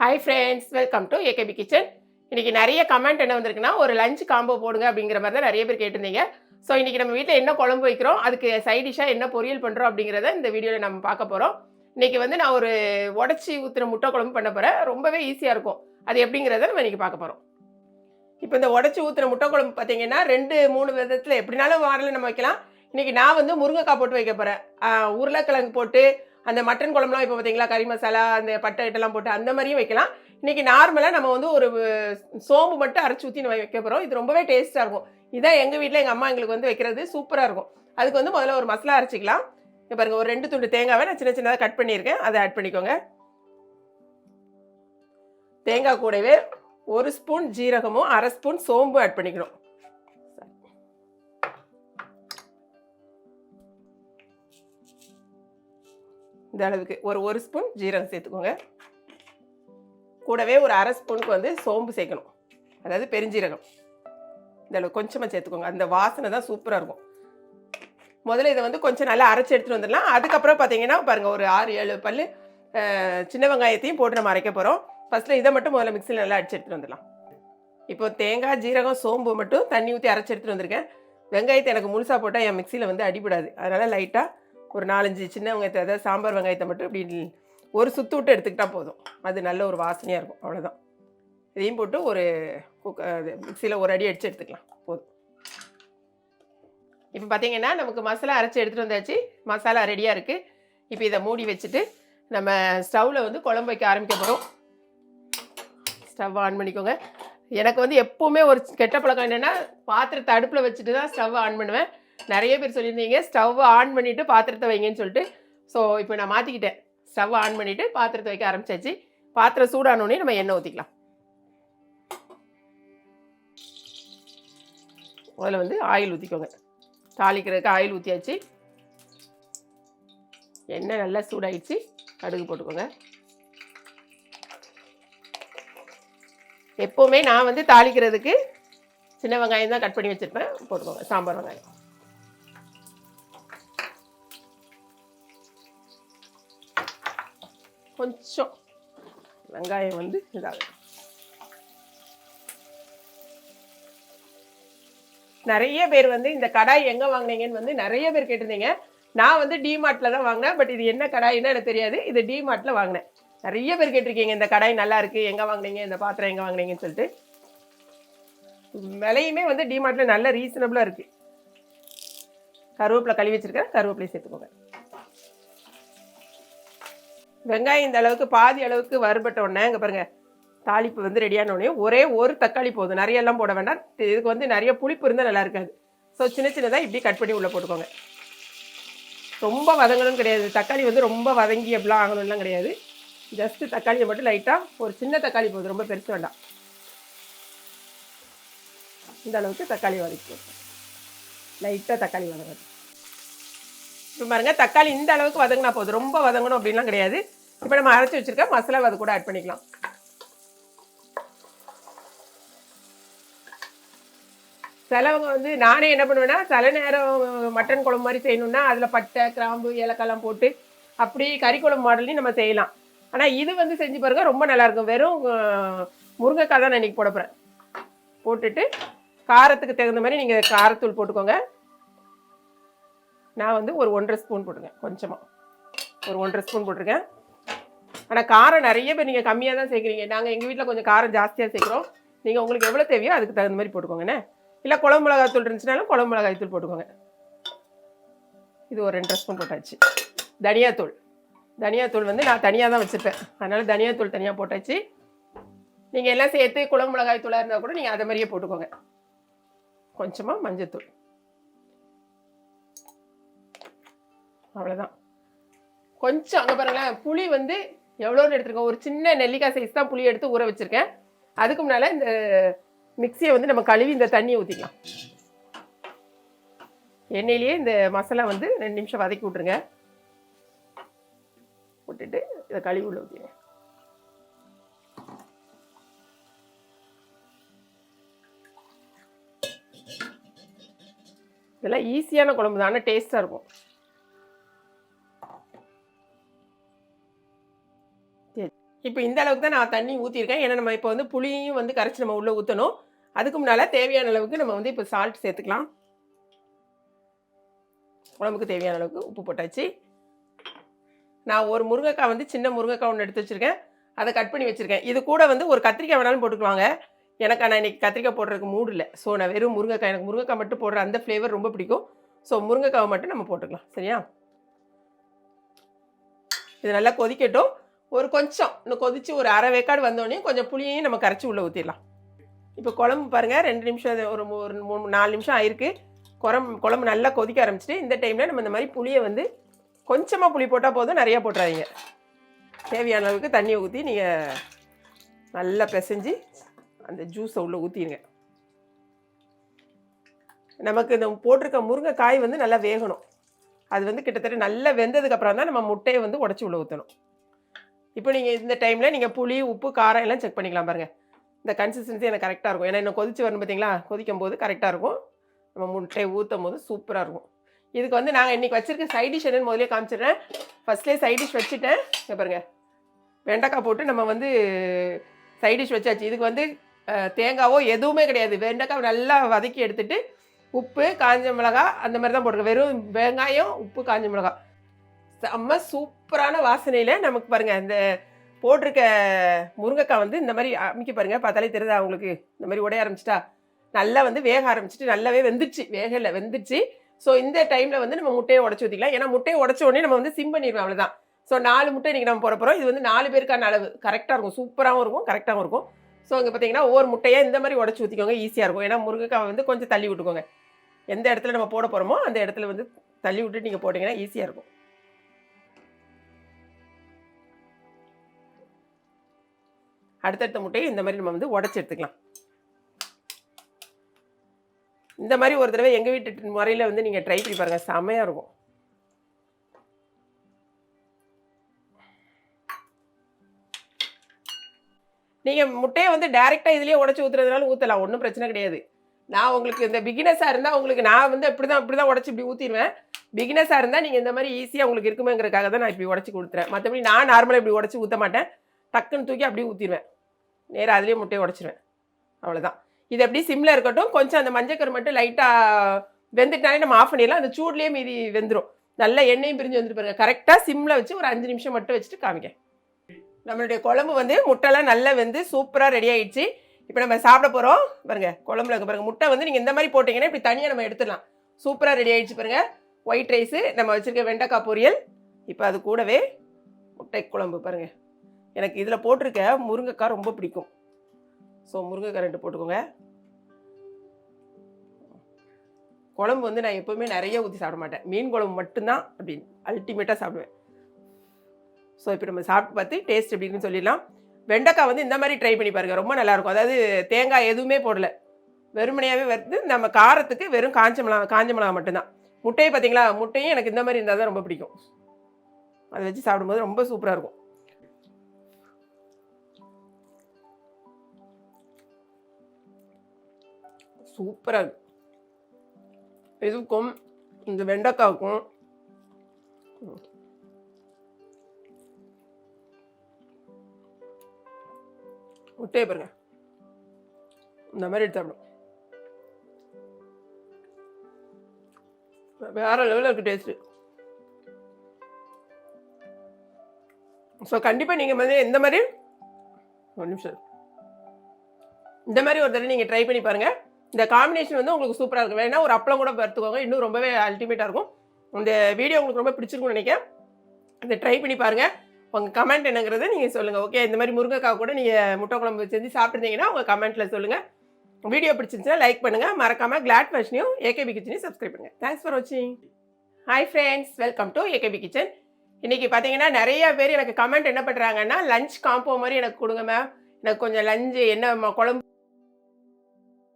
Hi friends welcome to AKP kitchen இன்றைக்கி நிறைய comment என்ன வந்திருக்குன்னா ஒரு லஞ்ச் காம்போ போடுங்க அப்படிங்கிற மாதிரி தான் நிறைய பேர் கேட்டிருந்தீங்க. ஸோ இன்னைக்கு நம்ம வீட்டில் என்ன குழம்பு வைக்கிறோம் அதுக்கு சைட் டிஷ்ஷாக என்ன பொரியல் பண்ணுறோம் அப்படிங்கிறத இந்த வீடியோவில் நம்ம பார்க்க போகிறோம் இன்றைக்கி வந்து நான் ஒரு உடச்சி ஊற்றுன முட்டை குழம்பு பண்ண போகிறேன் ரொம்பவே ஈஸியாக இருக்கும். அது எப்படிங்கிறத நம்ம இன்னைக்கு பார்க்க போகிறோம் இப்போ இந்த உடச்சி ஊற்றுன முட்டை குழம்பு பார்த்தீங்கன்னா ரெண்டு மூணு விதத்தில் எப்படினாலும் வாரில் நம்ம வைக்கலாம். இன்றைக்கி நான் வந்து முருங்கைக்காய் போட்டு வைக்க போகிறேன் உருளைக்கிழங்கு போட்டு அந்த மட்டன் குழம்புலாம் இப்போ பார்த்தீங்களா கறி மசாலா அந்த பட்டை இதெல்லாம் போட்டு அந்த மாதிரியும் வைக்கலாம். இன்றைக்கி நார்மலாக நம்ம வந்து ஒரு சோம்பு மட்டும் அரைச்சி ஊற்றி நம்ம வைக்க போகிறோம் இது ரொம்பவே டேஸ்ட்டாக இருக்கும். இதான் எங்கள் வீட்டில் எங்கள் அம்மா எங்களுக்கு வந்து வைக்கிறது சூப்பராக இருக்கும். அதுக்கு வந்து முதல்ல ஒரு மசாலா அரைச்சிக்கலாம். இப்போ பாருங்க ஒரு ரெண்டு துண்டு தேங்காவை நான் சின்ன சின்னதாக கட் பண்ணியிருக்கேன். அதை ஆட் பண்ணிக்கோங்க. தேங்காய் கூடவே ஒரு ஸ்பூன் ஜீரகமும் அரை ஸ்பூன் சோம்பும் ஆட் பண்ணிக்கணும். இந்த அளவுக்கு. ஒரு ஒரு ஸ்பூன் ஜீரகம் சேர்த்துக்கோங்க. கூடவே ஒரு அரை ஸ்பூனுக்கு வந்து சோம்பு சேர்க்கணும். அதாவது பெருஞ்சீரகம். இந்த அளவு கொஞ்சமாக சேர்த்துக்கோங்க. அந்த வாசனை தான் சூப்பராக இருக்கும். முதல்ல இதை வந்து கொஞ்சம் நல்லா அரைச்சி எடுத்துகிட்டு வந்துடலாம். அதுக்கப்புறம் பார்த்தீங்கன்னா பாருங்கள் ஒரு ஆறு ஏழு பல் சின்ன வெங்காயத்தையும் போட்டு நம்ம அரைக்க போகிறோம் ஃபஸ்ட்டில் இதை மட்டும் முதல்ல மிக்சியில் நல்லா அடிச்சு எடுத்துகிட்டு வந்துடலாம். இப்போ தேங்காய் ஜீரகம் சோம்பு மட்டும் தண்ணி ஊற்றி அரைச்சி எடுத்துகிட்டு வந்திருக்கேன். வெங்காயத்தை எனக்கு முழுசாக போட்டால் என் மிக்சியில் வந்து அடிபடாது. அதனால் லைட்டாக ஒரு நாலஞ்சு சின்ன வெங்காயத்தை அதாவது சாம்பார் வெங்காயத்தை மட்டும் இப்படி ஒரு சுத்து விட்டு எடுத்துக்கிட்டால் போதும். அது நல்ல ஒரு வாசனையாக இருக்கும். அவ்வளோதான் இதையும் போட்டு ஒரு குக்க மிக்சியில் ஒரு அடி அடித்து எடுத்துக்கலாம். போதும். இப்போ பார்த்தீங்கன்னா நமக்கு மசாலா அரைச்சி எடுத்துகிட்டு வந்தாச்சு. மசாலா ரெடியாக இருக்குது இப்போ இதை மூடி வச்சுட்டு நம்ம ஸ்டவ்வில் வந்து குழம்பு வைக்க ஆரம்பிக்க போகிறோம் ஸ்டவ் ஆன் பண்ணிக்கோங்க. எனக்கு வந்து எப்போவுமே ஒரு கெட்ட பழக்கம் என்னென்னா பாத்திரத்தை அடுப்பில் வச்சுட்டு தான் ஸ்டவ் ஆன் பண்ணுவேன். நிறைய பேர் சொல்லியிருந்தீங்க. ஸ்டவ் ஆன் பண்ணிவிட்டு பாத்திரத்தை வைங்கன்னு சொல்லிட்டு. ஸோ இப்போ நான் மாற்றிக்கிட்டேன் ஸ்டவ் ஆன் பண்ணிவிட்டு பாத்திரத்தை வைக்க ஆரம்பிச்சாச்சு. பாத்திரம் சூடானோடனே நம்ம எண்ணெய் ஊற்றிக்கலாம் முதல்ல வந்து ஆயில் ஊற்றிக்கோங்க தாளிக்கிறதுக்கு ஆயில் ஊற்றியாச்சு எண்ணெய் நல்லா சூடாயிடுச்சு. கடுகு போட்டுக்கோங்க. எப்போவுமே நான் வந்து தாளிக்கிறதுக்கு சின்ன வெங்காயம் தான் கட் பண்ணி வச்சுருப்பேன். போட்டுக்கோங்க. சாம்பார் வெங்காயம். கொஞ்சம் வெங்காயம் வந்து இதாகும் நிறைய பேர் வந்து இந்த கடாய் எங்கே வாங்கினீங்கன்னு வந்து நிறைய பேர் கேட்டிருந்தீங்க. நான் வந்து டிமார்ட்டில் தான் வாங்கினேன் பட் இது என்ன கடாய்னு எனக்கு தெரியாது. இது டிமார்ட்டில் வாங்கினேன். நிறைய பேர் கேட்டிருக்கீங்க இந்த கடாய் நல்லா இருக்குது எங்கே வாங்குனீங்க இந்த பாத்திரம் எங்கே வாங்குனீங்கன்னு சொல்லிட்டு. விலையுமே வந்து டிமார்ட்டில் நல்ல ரீசனபிளாக இருக்குது கருவேப்பிலை கழுவி வச்சிருக்கேன் கருவேப்பிலையும் சேர்த்துக்கோங்க. வெங்காயம் இந்த அளவுக்கு பாதி அளவுக்கு வறுபட்ட உடனே இங்கே பாருங்க தாளிப்பு வந்து ரெடியான உடனே ஒரே ஒரு தக்காளி போதும். நிறைய எல்லாம் போட வேண்டாம். இதுக்கு வந்து நிறைய புளிப்பு இருந்தால் நல்லா இருக்காது. ஸோ சின்ன சின்னதாக இப்படி கட் பண்ணி உள்ளே போட்டுக்கோங்க. ரொம்ப வதங்கணும்னு கிடையாது. தக்காளி வந்து ரொம்ப வதங்கி எப்படிலாம் ஆகணும்லாம் கிடையாது. ஜஸ்ட்டு தக்காளியை மட்டும் லைட்டாக ஒரு சின்ன தக்காளி போதும். ரொம்ப பெருசு வேண்டாம். இந்த அளவுக்கு தக்காளி வதக்கி லைட்டாக தக்காளி வதங்கணும் இப்போ பாருங்கள் தக்காளி இந்த அளவுக்கு வதங்கினா போதும். ரொம்ப வதங்கணும் அப்படின்லாம் கிடையாது. இப்போ நம்ம அரைச்சி வச்சிருக்க மசாலா அது கூட ஆட் பண்ணிக்கலாம். சிலவங்க வந்து நானே என்ன பண்ணுவேன்னா சில நேரம் மட்டன் குழம்பு மாதிரி செய்யணும்னா அதில் பட்டை கிராம்பு ஏலக்காய்லாம் போட்டு அப்படி கறி குழம்பு மாடல்லையும் நம்ம செய்யலாம். ஆனால் இது வந்து செஞ்சு பாருங்க ரொம்ப நல்லாயிருக்கும் வெறும் முருங்கைக்காய் தான் நான் இன்னைக்கு போட போகிறேன் போட்டுட்டு காரத்துக்கு தகுந்த மாதிரி நீங்கள் காரத்தூள் போட்டுக்கோங்க. நான் வந்து ஒரு ஒன்றரை ஸ்பூன் போட்டிருக்கேன் கொஞ்சமாக ஒரு ஒன்றரை ஸ்பூன் போட்டிருக்கேன். ஆனால் காரம் நிறைய பேர் நீங்கள் கம்மியாக தான் சேர்க்குறீங்க. நாங்கள் எங்கள் வீட்டில் கொஞ்சம் காரம் ஜாஸ்தியாக சேர்க்குறோம். நீங்கள் உங்களுக்கு எவ்வளோ தேவையோ அதுக்கு தகுந்த மாதிரி போட்டுக்கோங்கண்ணே இல்லை குழம்பு மிளகாய் தூள் இருந்துச்சுனாலும் குழம்பு மிளகாய் தூள் போட்டுக்கோங்க. இது ஒரு ரெண்டரை ஸ்பூன் போட்டாச்சு. தனியாத்தூள். தனியாத்தூள் வந்து நான் தனியாக தான் வச்சுருப்பேன். அதனால் தனியாத்தூள் தனியாக போட்டாச்சு. நீங்கள் எல்லாம் சேர்த்து குழம்பு மிளகாய் தூளாக இருந்தால் கூட நீங்கள் அதை மாதிரியே போட்டுக்கோங்க. கொஞ்சமாக மஞ்சத்தூள். அவ்வளோதான் கொஞ்சம் அங்கே பாருங்களேன் புளி வந்து எவ்வளோன்னு எடுத்துருக்கோம். ஒரு சின்ன நெல்லிக்காய் சைஸ் தான் புளி எடுத்து ஊற வச்சுருக்கேன். அதுக்கு முன்னால் இந்த மிக்சியை வந்து நம்ம கழுவி இந்த தண்ணியை ஊற்றிக்கலாம் எண்ணெயிலேயே இந்த மசாலா வந்து ரெண்டு நிமிஷம் வதக்கி விட்ருங்க விட்டுட்டு இதை கழுவி உள்ள ஊற்றிடுங்க இதெல்லாம் ஈஸியான குழம்பு தான் ஆனால் டேஸ்ட்டாக இருக்கும். இப்போ இந்த அளவுக்கு தான் நான் தண்ணி ஊற்றிருக்கேன் ஏன்னா நம்ம இப்போ வந்து புளியும் வந்து கரைச்சி நம்ம உள்ளே ஊற்றணும் அதுக்கு முன்னால் தேவையான அளவுக்கு நம்ம வந்து இப்போ சால்ட் சேர்த்துக்கலாம். உடம்புக்கு தேவையான அளவுக்கு உப்பு போட்டாச்சு. நான் ஒரு முருங்கைக்காய் வந்து சின்ன முருங்கைக்காய் ஒன்று எடுத்து வச்சுருக்கேன். அதை கட் பண்ணி வச்சுருக்கேன். இது கூட வந்து ஒரு கத்திரிக்காய் வேணாலும் போட்டுக்குவாங்க எனக்கு ஆனால் இன்னைக்கு கத்திரிக்காய் போடுறதுக்கு மூடு இல்லை. ஸோ நான் வெறும் முருங்கைக்காய் எனக்கு முருங்கைக்காய் மட்டும் போடுற அந்த ஃப்ளேவர் ரொம்ப பிடிக்கும். ஸோ முருங்கைக்காவை மட்டும் நம்ம போட்டுக்கலாம். சரியா? இது நல்லா கொதிக்கட்டும். ஒரு கொஞ்சம் இன்னும் கொதித்து ஒரு அரை வேக்காடு வந்தோடனே கொஞ்சம் புளியையும் நம்ம கரைச்சி உள்ளே ஊற்றிடலாம் இப்போ குழம்பு பாருங்கள் ரெண்டு நிமிஷம் ஒரு ஒரு மூணு நாலு நிமிஷம் ஆயிருக்கு. குழம்பு குழம்பு நல்லா கொதிக்க ஆரம்பிச்சிட்டு இந்த டைமில் நம்ம இந்த மாதிரி புளியை வந்து கொஞ்சமாக புளி போட்டால் போதும் நிறையா போட்டுறாதீங்க. தேவையான அளவுக்கு தண்ணியை ஊற்றி நீங்கள் நல்லா பிசைஞ்சு அந்த ஜூஸை உள்ளே ஊற்றிடுங்க நமக்கு இந்த போட்டிருக்க முருங்கைக்காய் வந்து நல்லா வேகணும். அது வந்து கிட்டத்தட்ட நல்லா வெந்ததுக்கப்புறம் தான் நம்ம முட்டையை வந்து உடச்சி உள்ளே ஊற்றணும் இப்போ நீங்கள் இந்த டைமில் நீங்கள் புளி உப்பு காரம் எல்லாம் செக் பண்ணிக்கலாம் பாருங்கள் இந்த கன்சிஸ்டன்சி எனக்கு கரெக்டாக இருக்கும். ஏன்னா இன்னும் கொதிச்சு வரணும் பார்த்தீங்களா கொதிக்கும் போது கரெக்டாக இருக்கும். நம்ம முட்டையை ஊற்றும் போது சூப்பராக இருக்கும். இதுக்கு வந்து நாங்கள் இன்றைக்கி வச்சுருக்க சைட் டிஷ் என்னன்னு முதலே காமிச்சிடுறேன். ஃபஸ்ட்லேயே சைட் டிஷ் வச்சுட்டேன். இங்கே பாருங்கள் வெண்டைக்காய் போட்டு நம்ம வந்து சைட் டிஷ் வச்சாச்சு. இதுக்கு வந்து தேங்காவோ எதுவுமே கிடையாது. வெண்டைக்காய் நல்லா வதக்கி எடுத்துட்டு உப்பு காஞ்ச மிளகாய் அந்த மாதிரி தான் போட்டிருக்கேன். வெறும் வெங்காயம் உப்பு காஞ்ச மிளகாய். செம்ம சூப் சூப்பரான வாசனையில் நமக்கு பாருங்கள் இந்த போட்டிருக்க முருங்கைக்காய் வந்து இந்த மாதிரி அமைக்க பாருங்கள் பார்த்தாலே தெரியுதா அவங்களுக்கு இந்த மாதிரி உடைய ஆரம்பிச்சிட்டா? நல்லா வந்து வேக ஆரம்பிச்சிட்டு நல்லாவே வெந்துச்சு வேகலை வெந்துச்சு ஸோ இந்த டைமில் வந்து நம்ம முட்டையை உடச்சி ஊற்றிக்கலாம் ஏன்னா முட்டையை உடச்ச உடனே நம்ம வந்து சிம் பண்ணிடுவோம் அவ்வளோதான் ஸோ நாலு முட்டை இன்றைக்கி நம்ம போட போகிறோம் இது வந்து நாலு பேருக்கான அளவு. கரெக்டாக இருக்கும். சூப்பராகவும் இருக்கும். கரெக்டாகவும் இருக்கும். ஸோ இங்கே பார்த்தீங்கன்னா ஒவ்வொரு முட்டையை இந்த மாதிரி உடச்சி ஊற்றிக்கோங்க ஈஸியாக இருக்கும். ஏன்னா முருங்கைக்காய் வந்து கொஞ்சம் தள்ளி விட்டுக்கோங்க. எந்த இடத்துல நம்ம போட போகிறோமோ அந்த இடத்துல வந்து தள்ளி விட்டு நீங்கள் போட்டிங்கன்னா ஈஸியாக இருக்கும். அடுத்தடுத்த முட்டையை இந்த மாதிரி நம்ம வந்து உடச்சி எடுத்துக்கலாம். இந்த மாதிரி ஒரு தடவை எங்கள் வீட்டு முறையில் வந்து நீங்கள் ட்ரை பண்ணி பாருங்கள் செமையாக இருக்கும். நீங்கள் முட்டையை வந்து டேரெக்டாக இதுலேயே உடச்சி ஊற்றுறதுனால ஊற்றலாம் ஒன்றும் பிரச்சனை கிடையாது. நான் உங்களுக்கு இந்த பிகினஸாக இருந்தால் உங்களுக்கு நான் வந்து இப்படி தான் இப்படி தான் உடச்சி இப்படி ஊற்றிடுவேன் பிகினஸாக இருந்தால் நீங்கள் இந்த மாதிரி ஈஸியாக உங்களுக்கு இருக்குமேங்கிறதுக்காக தான் நான் இப்படி உடச்சி கொடுத்துறேன். மற்றபடி நான் நார்மலாக இப்படி உடச்சி ஊற்ற மாட்டேன். டக்குன்னு தூக்கி அப்படியே ஊற்றிடுவேன் நேராக அதுலேயே முட்டையை உடச்சிருவேன். அவ்வளோதான் இது அப்படியே சிம்மில் இருக்கட்டும் கொஞ்சம் அந்த மஞ்சக்கரு மட்டும் லைட்டாக வெந்துட்டாலே நம்ம ஆஃப் பண்ணிடலாம். அந்த சூட்லேயே மீதி வெந்துடும் நல்லா எண்ணெயும் பிரிஞ்சு வந்துட்டு பாருங்க. கரெக்டாக சிம்மில் வச்சு ஒரு அஞ்சு நிமிஷம் மட்டும் வச்சுட்டு காமிக்க நம்மளுடைய குழம்பு வந்து முட்டைலாம் நல்லா வெந்து சூப்பராக ரெடி ஆகிடுச்சு இப்போ நம்ம சாப்பிட போகிறோம் பாருங்க குழம்புல இருக்க பாருங்க. முட்டை வந்து நீங்கள் இந்த மாதிரி போட்டிங்கன்னா இப்படி தனியாக நம்ம எடுத்துடலாம். சூப்பராக ரெடி ஆகிடுச்சு பாருங்க. ஒயிட் ரைஸு நம்ம வச்சுருக்க வெண்டைக்காய் பொரியல். இப்போ அது கூடவே முட்டை குழம்பு பாருங்கள் எனக்கு இதில் போட்டிருக்க முருங்கைக்காய் ரொம்ப பிடிக்கும். ஸோ முருங்கைக்காய் ரெண்டு போட்டுக்கோங்க. குழம்பு வந்து நான் எப்போவுமே நிறைய ஊற்றி சாப்பிட மாட்டேன். மீன் குழம்பு மட்டும்தான் அப்படின்னு அல்டிமேட்டாக சாப்பிடுவேன். ஸோ இப்போ நம்ம சாப்பிட்டு பார்த்து டேஸ்ட் எப்படின்னு சொல்லிடலாம். வெண்டைக்காய் வந்து இந்த மாதிரி ட்ரை பண்ணி பாருங்க. ரொம்ப நல்லாயிருக்கும் அதாவது தேங்காய் எதுவுமே போடல. வெறுமனையாகவே வந்து நம்ம காரத்துக்கு வெறும் காஞ்ச மிளகா காஞ்ச மிளகா மட்டும்தான். முட்டையை பார்த்தீங்களா? முட்டையும் எனக்கு இந்த மாதிரி இருந்தால் தான் ரொம்ப பிடிக்கும். அதை வச்சு சாப்பிடும்போது ரொம்ப சூப்பராக இருக்கும். சூப்பராக இருக்கு. இதுக்கும் இந்த வெண்டைக்காவுக்கும் முட்டையை பாருங்க. இந்த மாதிரி எடுத்து சாப்பிடும் வேற லெவலில் இருக்கு டேஸ்ட்டு ஸோ கண்டிப்பாக நீங்கள் வந்து இந்த மாதிரி ஒரு நிமிஷம். இந்த மாதிரி ஒரு தடவை நீங்கள் ட்ரை பண்ணி பாருங்கள் இந்த காம்பினேஷன் வந்து உங்களுக்கு சூப்பராக இருக்கும். வேணா ஒரு அப்பளம் கூட வறுத்துக்கோங்க. இன்னும் ரொம்பவே அல்டிமேட்டாக இருக்கும். இந்த வீடியோ உங்களுக்கு ரொம்ப பிடிச்சிருக்கும்னு நினைக்கிறேன். இதை ட்ரை பண்ணி பாருங்கள் உங்கள் கமெண்ட் என்னங்கிறத நீங்கள் சொல்லுங்கள் ஓகே இந்த மாதிரி முருங்கைக்காய் கூட நீங்கள் முட்டை குழம்பு செஞ்சு சாப்பிட்ருந்தீங்கன்னா உங்கள் கமெண்ட்டில் சொல்லுங்கள் வீடியோ பிடிச்சிருந்துச்சுன்னா லைக் பண்ணுங்கள் மறக்காமல் கிளாட் ஃபேஷனையும் ஏகேபி கிச்சனையும் சப்ஸ்கிரைப் பண்ணுங்கள் தேங்க்ஸ் ஃபார் வாட்சிங் hi friends welcome to AKP kitchen இன்றைக்கி பார்த்தீங்கன்னா நிறைய பேர் எனக்கு கமெண்ட் என்ன பண்ணுறாங்கன்னா லஞ்ச் காம்போ மாதிரி எனக்கு கொடுங்க மேம் எனக்கு கொஞ்சம் லஞ்சு என்ன குழம்பு